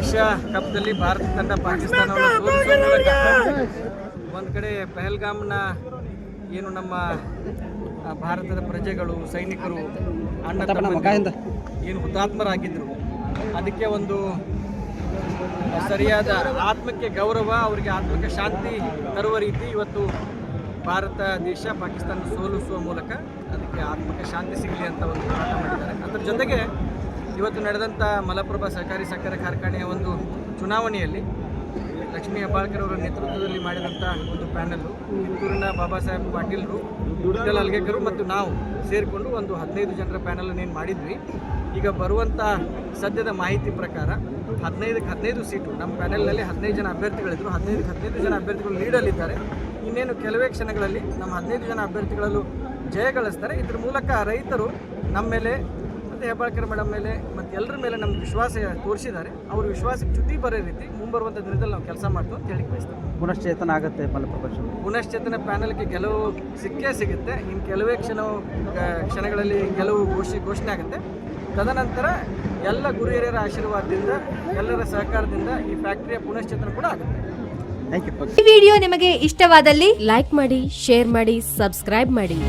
Asia ಕಪ್ದಲ್ಲಿ Bharat ತಂಡ ಪಾಕಿಸ್ತಾನವನ್ನು ಸೋಲಿಸುವ ಮೂಲಕ ಒಂದು ಕಡೆ ಪಹಲ್ಗಾಮ್ನ ಏನು ನಮ್ಮ ಭಾರತದ ಪ್ರಜೆಗಳು ಸೈನಿಕರು ಅಣ್ಣ ತಮ್ಮಂದಿರು ಏನು ಹುತಾತ್ಮರಾಗಿದ್ದರು ಅದಕ್ಕೆ ಒಂದು ಸರಿಯಾದ ಆತ್ಮಕ್ಕೆ ಗೌರವ ಅವರಿಗೆ ಆತ್ಮಕ್ಕೆ ಶಾಂತಿ ತರುವ ರೀತಿ ಇವತ್ತು ಭಾರತ ದೇಶ ಪಾಕಿಸ್ತಾನ ಸೋಲಿಸುವ ಮೂಲಕ ಅದಕ್ಕೆ ಆತ್ಮಕ್ಕೆ ಶಾಂತಿ ಸಿಗಲಿ ಅಂತ ಒಂದು ಹೋರಾಟ ಮಾಡಿದ್ದಾರೆ. ಅದರ ಜೊತೆಗೆ ಇವತ್ತು ನಡೆದಂಥ ಮಲಪ್ರಭಾ ಸಹಕಾರಿ ಸಕ್ಕರೆ ಕಾರ್ಖಾನೆಯ ಒಂದು ಚುನಾವಣೆಯಲ್ಲಿ ಲಕ್ಷ್ಮೀ ಹೆಬ್ಬಾಳ್ಕರ್ ಅವರ ನೇತೃತ್ವದಲ್ಲಿ ಮಾಡಿದಂಥ ಒಂದು ಪ್ಯಾನಲ್ಲು ಕಿತ್ತೂರಿನ ಬಾಬಾ ಸಾಹೇಬ್ ಪಾಟೀಲ್ರು ವಿಠಲ್ ಅಲ್ಗೇಕರು ಮತ್ತು ನಾವು ಸೇರಿಕೊಂಡು ಒಂದು ಹದಿನೈದು ಜನರ ಪ್ಯಾನಲನ್ನು ಏನು ಮಾಡಿದ್ವಿ. ಈಗ ಬರುವಂಥ ಸದ್ಯದ ಮಾಹಿತಿ ಪ್ರಕಾರ ಹದಿನೈದಕ್ಕೆ ಹದಿನೈದು ಸೀಟು, ನಮ್ಮ ಪ್ಯಾನೆಲ್ನಲ್ಲಿ ಹದಿನೈದು ಜನ ಅಭ್ಯರ್ಥಿಗಳಿದ್ದರು ಹದಿನೈದಕ್ಕೆ ಹದಿನೈದು ಜನ ಅಭ್ಯರ್ಥಿಗಳು ನೀಡಲಿದ್ದಾರೆ ಇನ್ನೇನು ಕೆಲವೇ ಕ್ಷಣಗಳಲ್ಲಿ ನಮ್ಮ ಹದಿನೈದು ಜನ ಅಭ್ಯರ್ಥಿಗಳಲ್ಲೂ ಜಯ ಗಳಿಸ್ತಾರೆ. ಇದ್ರ ಮೂಲಕ ರೈತರು ನಮ್ಮ ಮೇಲೆ ಮತ್ತು ಹೆಬ್ಬಾಳ್ಕರ್ ಮೇಡಮ್ ಮೇಲೆ ಮತ್ತು ಎಲ್ಲರ ಮೇಲೆ ನಮ್ಗೆ ವಿಶ್ವಾಸ ತೋರಿಸಿದ್ದಾರೆ. ಅವ್ರ ವಿಶ್ವಾಸಕ್ಕೆ ಚ್ಯುತಿ ಬರೋ ರೀತಿ ಮುಂಬರುವಂಥ ದಿನದಲ್ಲಿ ನಾವು ಕೆಲಸ ಮಾಡ್ತೀವಿ ಅಂತ ಹೇಳಿ ಬಯಸ್ತೀವಿ ಪುನಶ್ಚೇತನ ಆಗುತ್ತೆ ಮಲಪ್ರಭಾ ಪುನಶ್ಚೇತನ ಪ್ಯಾನಲ್ಗೆ ಗೆಲುವು ಸಿಕ್ಕೇ ಸಿಗುತ್ತೆ. ಇನ್ನು ಕೆಲವೇ ಕ್ಷಣ ಕ್ಷಣಗಳಲ್ಲಿ ಗೆಲುವು ಘೋಷಿ ಘೋಷಣೆ ಆಗುತ್ತೆ. ತದನಂತರ ಎಲ್ಲ ಗುರು ಹಿರಿಯರ ಆಶೀರ್ವಾದದಿಂದ ಎಲ್ಲರ ಸಹಕಾರದಿಂದ ಈ ಫ್ಯಾಕ್ಟರಿಯ ಪುನಶ್ಚೇತನ ಕೂಡ ಆಗುತ್ತೆ. ಥ್ಯಾಂಕ್ ಯು ಈ ವಿಡಿಯೋ ನಿಮಗೆ ಇಷ್ಟವಾದಲ್ಲಿ ಲೈಕ್ ಮಾಡಿ ಶೇರ್ ಮಾಡಿ ಸಬ್ಸ್ಕ್ರೈಬ್ ಮಾಡಿ.